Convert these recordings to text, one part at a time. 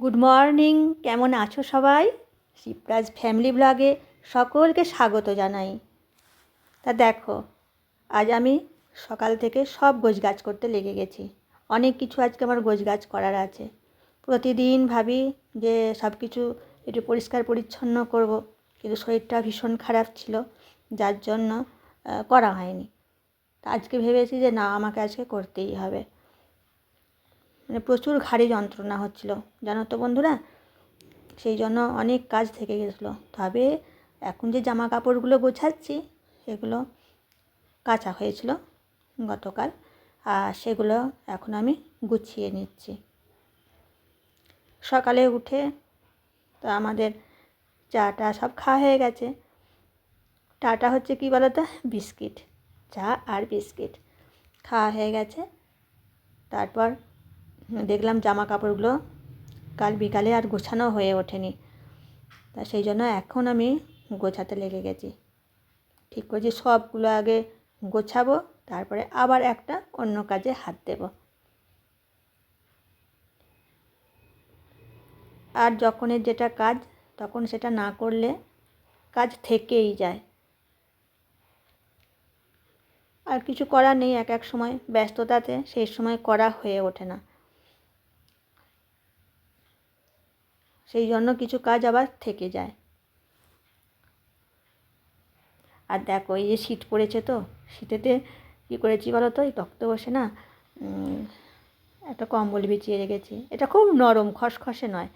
Good morning কেমন আছো সবাই? শিবরাজ ফ্যামিলি ব্লগে সকলকে স্বাগত জানাই। তা দেখো, আজ আমি সকাল থেকে সব গোছগাছ করতে লেগে গেছি। অনেক কিছু আজকে আমার গোছগাছ করার আছে। প্রতিদিন ভাবি যে সব কিছু একটু পরিষ্কার পরিচ্ছন্ন করব, কিন্তু শরীরটা ভীষণ খারাপ ছিল, যার জন্য করা হয়নি। আজকে ভেবেছি যে না, আমাকে আজকে করতেই হবে। মানে প্রচুর ঘাড়ি যন্ত্রণা হচ্ছিল, জানো তো বন্ধুরা? সেই জন্য অনেক কাজ থেকে গেছিল। তবে এখন যে জামা কাপড়গুলো গোছাচ্ছি, সেগুলো কাঁচা হয়েছিল গতকাল, আর সেগুলো এখন আমি গুছিয়ে নিচ্ছি। সকালে উঠে তো আমাদের চাটা সব খাওয়া হয়ে গেছে। টাটা হচ্ছে কি বলো তো বিস্কিট, চা আর বিস্কিট। খাওয়া হয়ে গেছে। তারপর দেখলাম জামা কাপড়গুলো কাল বিকালে আর গোছানো হয়ে ওঠেনি। তা সেই জন্য এখন আমি গোছাতে লেগে গেছি। ঠিক করেছি, সবগুলো আগে গোছাবো, তারপরে আবার একটা অন্য কাজে হাত দেব। আর যখনের যেটা কাজ, তখন সেটা না করলে কাজ থেকেই যায়। আর কিছু করার নেই, এক এক সময় ব্যস্ততাতে সেই সময় করা হয়ে ওঠে না। সেই জন্য কিছু কাজ আবার থেকে যায়। আর দেখো, এই যে শীত পড়েছে তো, শীতেতে কী করেছি বলো তো? এই তক্ত বসে না একটা কম্বল বিছিয়ে রেখেছি। এটা খুব নরম, খসখসে নয়।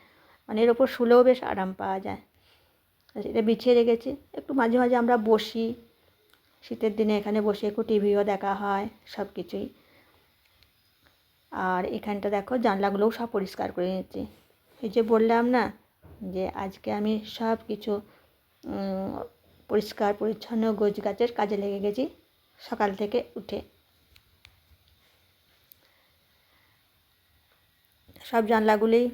মানে এর ওপর শুলেও বেশ আরাম পাওয়া যায়। এটা বিছিয়ে রেখেছি। একটু মাঝে মাঝে আমরা বসি। শীতের দিনে এখানে বসে একটু টিভিও দেখা হয়, সব কিছুই। আর এখানটা দেখো, জানলাগুলোও সব পরিষ্কার করে নিচ্ছি এই যে বললাম না যে আজকে আমি সব কিছু পরিষ্কার, পরিচ্ছন্ন গোছ গাছের কাজে লেগে গেছি সকাল থেকে উঠে। সব জানলাগুলোই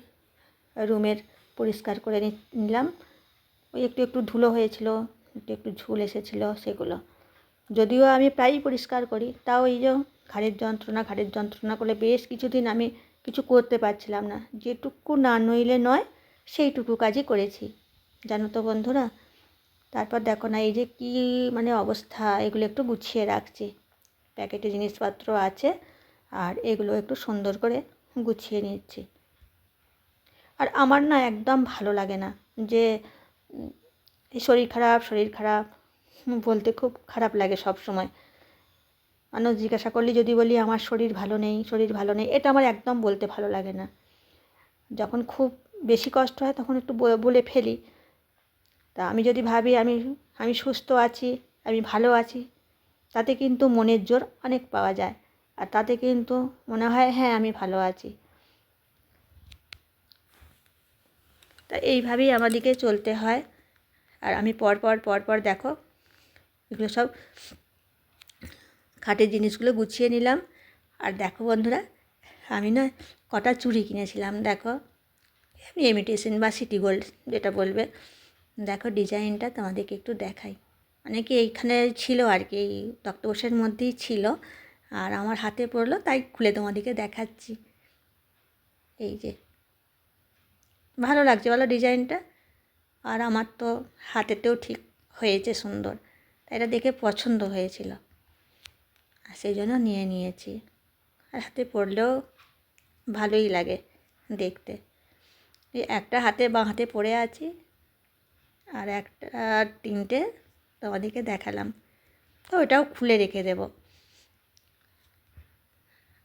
রুমের পরিষ্কার করে নিলাম। ওই একটু একটু ধুলো হয়েছিল, একটু একটু ঝুল এসেছিল সেগুলো। যদিও আমি প্রায়ই পরিষ্কার করি, তাও এই যে ঘাড়ের যন্ত্রণা ঘাড়ের যন্ত্রণা করলে বেশ কিছুদিন আমি কিছু করতে পারছিলাম না। যেটুকু না নইলে নয়, সেইটুকু কাজই করেছি। জানো তো বন্ধুরা, তারপর দেখো না এই যে কী মানে অবস্থা, এগুলো একটু গুছিয়ে রাখছি। প্যাকেটে জিনিসপত্র আছে আর এগুলো একটু সুন্দর করে গুছিয়ে নিচ্ছি। আর আমার না একদম ভালো লাগে না যে শরীর খারাপ শরীর খারাপ, বলতে খুব খারাপ লাগে সব সময় মানুষ জিজ্ঞাসা করলে, যদি বলি আমার শরীর ভালো নেই, শরীর ভালো নেই, এটা আমার একদম বলতে ভালো লাগে না। যখন খুব বেশি কষ্ট হয়, তখন একটু বলে ফেলি, তা আমি যদি ভাবি আমি আমি সুস্থ আছি, আমি ভালো আছি, তাতে কিন্তু মনের জোর অনেক পাওয়া যায়। আর তাতে কিন্তু মনে হয় হ্যাঁ আমি ভালো আছি। তা এইভাবেই আমাদেরকে চলতে হয়। আর আমি পর পর পর পর দেখো, এগুলো সব খাটের জিনিসগুলো গুছিয়ে নিলাম। আর দেখো বন্ধুরা, আমি না কটা চুড়ি কিনেছিলাম, দেখো। এমনি ইমিটেশন বা সিটি গোল্ড যেটা বলবে। দেখো ডিজাইনটা তোমাদেরকে একটু দেখাই। মানে কি এইখানে ছিল আর কি, এই তক্তপোষের মধ্যেই ছিল। আর আমার হাতে পড়ল, তাই খুলে তোমাদেরকে দেখাচ্ছি। এই যে, ভালো লাগছে বলো ডিজাইনটা। আর আমার তো হাতেতেও ঠিক হয়েছে সুন্দর। এটা দেখে পছন্দ হয়েছিল। আর সেই জন্য নিয়ে নিয়েছি। আর হাতে পরলেও ভালোই লাগে দেখতে। একটা হাতে বাঁ হাতে পড়ে আছি আর একটা তিনটে তোমাদেরকে দেখালাম। তো ওটাও খুলে রেখে দেব।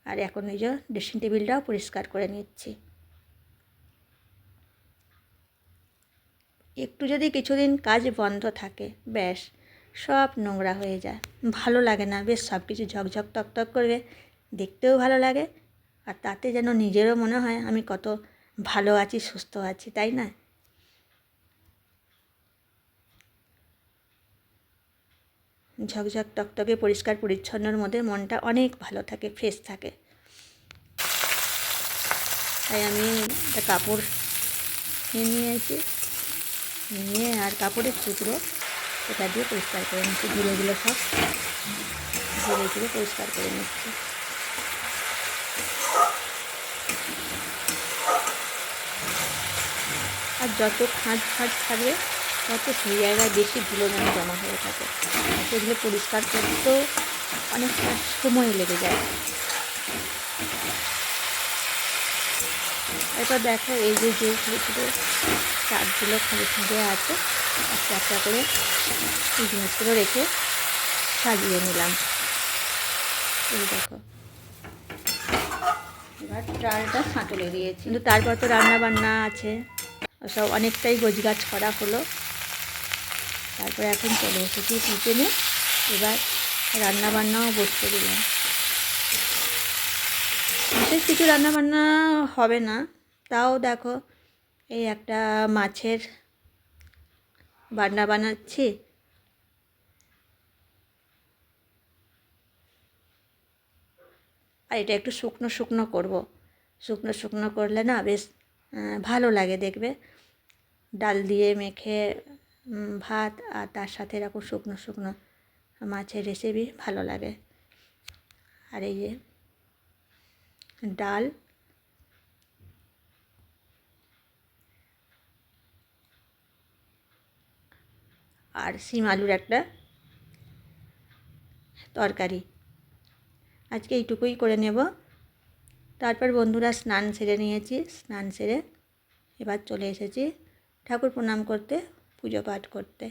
আর এখন এই যে ড্রেসিং টেবিলটাও পরিষ্কার করে নিচ্ছি। একটু যদি কিছুদিন কাজ বন্ধ থাকে, ব্যাস। সব নোংরা হয়ে যায়। ভালো লাগে না, বেশ সব কিছু ঝকঝক তকতক করবে, দেখতেও ভালো লাগে। আর তাতে যেন নিজেরও মনে হয়, আমি কত ভালো আছি, সুস্থ আছি, তাই না? ঝকঝক টকটকে পরিষ্কার পরিচ্ছন্নর মধ্যে মনটা অনেক ভালো থাকে, ফ্রেশ থাকে। তাই আমি একটা কাপড় নিয়ে নিয়েছি। নিয়ে আর কাপড়ের টুকরো এটা দিয়ে পরিষ্কার করে নিচ্ছি ধুলোগুলো সব। ধুলে ধুলে পরিষ্কার করে নিচ্ছি। আর যত খাঁজ ফাঁজ থাকবে, তত সেই জায়গায় বেশি ধুলো যেন জমা হয়ে থাকে। সেগুলো পরিষ্কার করতেও অনেকটা সময় লেগে যায়। এরপর দেখো এই যে যে ছোটো ছোটো চারগুলো খালি খুঁজে আছে একটা একটা করে এই জিনিসগুলো রেখে সাজিয়ে নিলাম। এই দেখো। এবার ডালটা ছাঁটলে দিয়েছি। কিন্তু তারপর তো রান্না বান্না আছে সব অনেকটাই গোছগাছ করা হলো। তারপরে এখন চলে এসেছি কিচেনে এবার রান্না বান্নাও বসতে দিলাম। বিশেষ কিছু রান্না বান্না হবে না। তাও দেখো, এই একটা মাছের বান্না বানাচ্ছি। আর এটা একটু শুকনো শুকনো করব। শুকনো শুকনো করলে না বেশ ভালো লাগে দেখবে। ডাল দিয়ে মেখে ভাত আর তার সাথে এরকম শুকনো শুকনো মাছের রেসিপি ভালো লাগে। আর এই যে ডাল। আর সিম আলুর একটা তরকারি। আজকে এইটুকুই করে নেব। তারপর বন্ধুরা স্নান সেরে নিয়েছি, স্নান সেরে এবার চলে এসেছি ঠাকুর প্রণাম করতে, পুজো পাঠ করতে।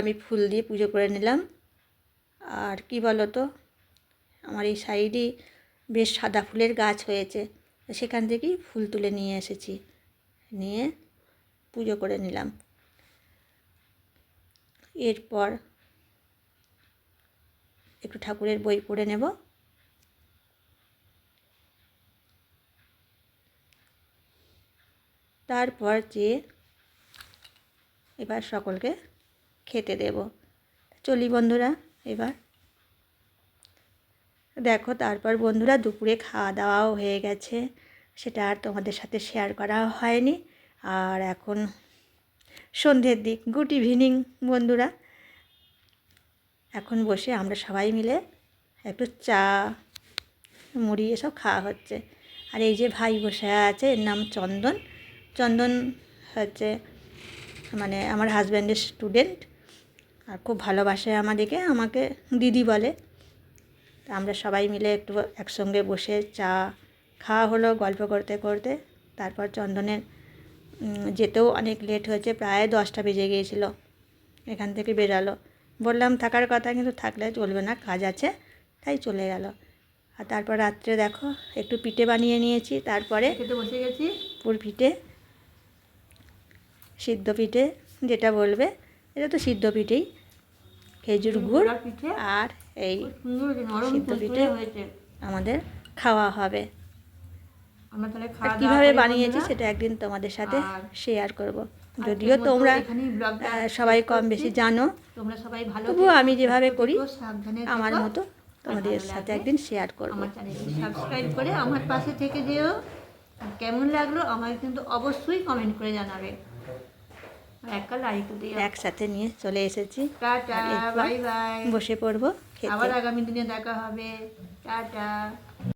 আমি ফুল দিয়ে পুজো করে নিলাম। আর কি বলো তো আমার এই সাইডেই বেশ সাদা ফুলের গাছ হয়েছে, সেখান থেকেই ফুল তুলে নিয়ে এসেছি, নিয়ে পুজো করে নিলাম। এরপর একটু ঠাকুরের বই পড়ে নেব। তারপর যে এবার সকলকে খেতে দেব। চলি বন্ধুরা, এবার। দেখো, তারপর বন্ধুরা দুপুরে খাওয়া দাওয়াও হয়ে গেছে। সেটা আর তোমাদের সাথে শেয়ার করা হয়নি। আর এখন সন্ধ্যের দিক। গুড ইভিনিং বন্ধুরা। এখন বসে আমরা সবাই মিলে একটু চা, মুড়ি এসব খাওয়া হচ্ছে। আর এই যে ভাই বসে আছে, এর নাম চন্দন। চন্দন হচ্ছে মানে আমার হাজব্যান্ডের স্টুডেন্ট আর খুব ভালোবাসে আমাদেরকে আমাকে দিদি বলে। তা আমরা সবাই মিলে একটু একসঙ্গে বসে চা খাওয়া হলো গল্প করতে করতে। তারপর চন্দনের যেতেও অনেক লেট হয়েছে প্রায় দশটা বেজে গিয়েছিল। এখান থেকে বেরালো। বললাম থাকার কথা কিন্তু থাকলে চলবে না কাজ আছে। তাই চলে গেল। আর তারপর রাত্রে দেখো একটু পিঠে বানিয়ে নিয়েছি। তারপরে বসে গেছি। পুর পিঠে সিদ্ধ পিঠে যেটা বলবে এটা তো সিদ্ধ পিঠেই। খেজুর গুড় আর এই সিদ্ধ পিঠে। আমাদের খাওয়া হবে। কীভাবে বানিয়েছি সেটা একদিন তোমাদের সাথে শেয়ার করব। যদিও তোমরা সবাই কম বেশি জানো। তোমরা সবাই ভালো তবুও আমি যেভাবে করি আমার মতো তোমাদের সাথে একদিন শেয়ার করব। সাবস্ক্রাইব করে আমার পাশে থেকে যেও। কেমন লাগল আমাকে কিন্তু অবশ্যই কমেন্ট করে জানাবে আর একটা লাইক দিয়ে একসাথে নিয়ে চলে এসেছি। বসে পড়ব আবার আগামী দিনে দেখা হবে। টাটা।